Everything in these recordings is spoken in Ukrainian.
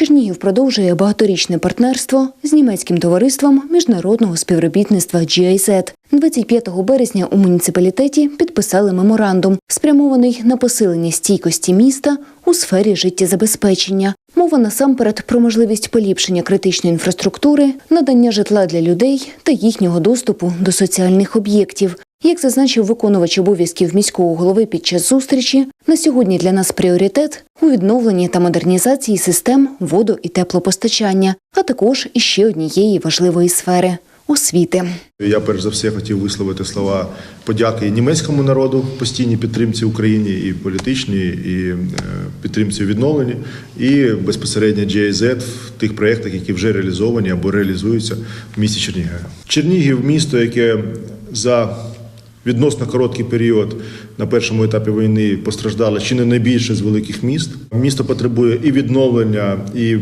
Чернігів продовжує багаторічне партнерство з німецьким товариством міжнародного співробітництва GIZ. 25 березня у муніципалітеті підписали меморандум, спрямований на посилення стійкості міста у сфері життєзабезпечення. Мова насамперед про можливість поліпшення критичної інфраструктури, надання житла для людей та їхнього доступу до соціальних об'єктів. Як зазначив виконувач обов'язків міського голови під час зустрічі, на сьогодні для нас пріоритет у відновленні та модернізації систем водо- і теплопостачання, а також іще однієї важливої сфери освіти. Я перш за все хотів висловити слова подяки німецькому народу постійній підтримці Україні, і політичній, і е, підтримці у відновленні, і безпосередньо GIZ в тих проєктах, які вже реалізовані або реалізуються в місті Чернігів. Чернігів місто, яке за відносно короткий період на першому етапі війни постраждало чи не найбільше з великих міст. Місто потребує і відновлення, і е,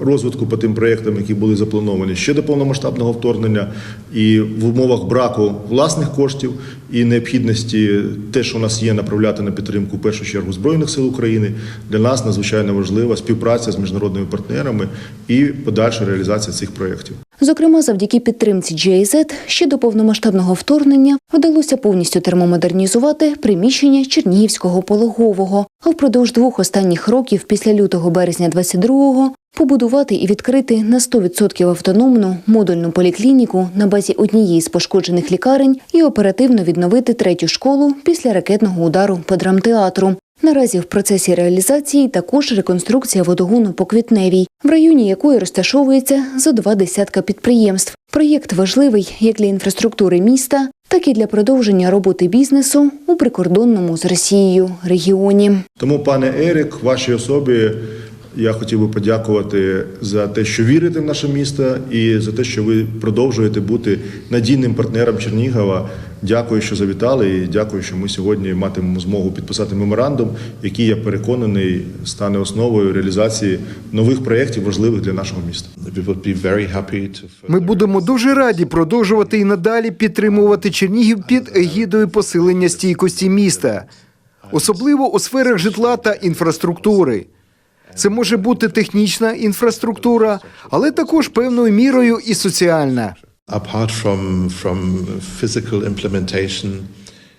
розвитку по тим проєктам, які були заплановані ще до повномасштабного вторгнення, і в умовах браку власних коштів і необхідності те, що у нас є, направляти на підтримку в першу чергу збройних сил України. Для нас надзвичайно важлива співпраця з міжнародними партнерами і подальша реалізація цих проєктів. Зокрема, завдяки підтримці GIZ ще до повномасштабного вторгнення вдалося повністю термомодернізувати приміщення Чернігівського пологового, а впродовж двох останніх років, після лютого березня 22-го, побудувати і відкрити на 100% автономну модульну поліклініку на базі однієї з пошкоджених лікарень і оперативно відновити третю школу після ракетного удару по драмтеатру. Наразі в процесі реалізації також реконструкція водогону по Квітневій, в районі якої розташовується зо два десятка підприємств. Проєкт важливий як для інфраструктури міста, так і для продовження роботи бізнесу у прикордонному з Росією регіоні. Тому, пане Ерік, вашій особі я хотів би подякувати за те, що вірите в наше місто, і за те, що ви продовжуєте бути надійним партнером Чернігова. Дякую, що завітали, і дякую, що ми сьогодні матимемо змогу підписати меморандум, який я переконаний стане основою реалізації нових проєктів важливих для нашого міста. Ми будемо дуже раді продовжувати і надалі підтримувати Чернігів під егідою посилення стійкості міста, особливо у сферах житла та інфраструктури. Це може бути технічна інфраструктура, але також певною мірою і соціальна. Apart from from physical implementation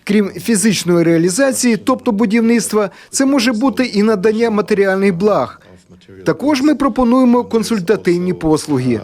Крім фізичної реалізації, тобто будівництва, це може бути і надання матеріальних благ. Також ми пропонуємо консультативні послуги.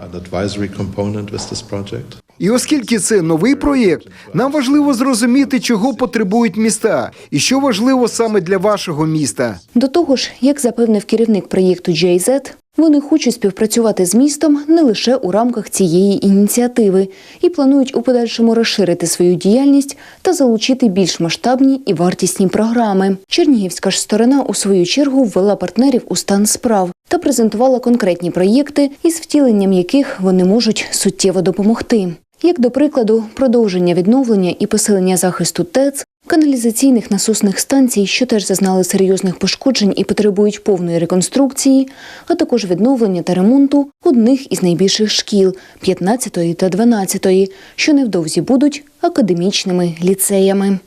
project. І оскільки це новий проєкт, нам важливо зрозуміти, чого потребують міста, і що важливо саме для вашого міста. До того ж, як запевнив керівник проєкту GIZ, вони хочуть співпрацювати з містом не лише у рамках цієї ініціативи і планують у подальшому розширити свою діяльність та залучити більш масштабні і вартісні програми. Чернігівська ж сторона у свою чергу ввела партнерів у стан справ та презентувала конкретні проєкти, із втіленням яких вони можуть суттєво допомогти. Як до прикладу, продовження відновлення і посилення захисту ТЕЦ, каналізаційних насосних станцій, що теж зазнали серйозних пошкоджень і потребують повної реконструкції, а також відновлення та ремонту одних із найбільших шкіл 15 та 12, що невдовзі будуть академічними ліцеями.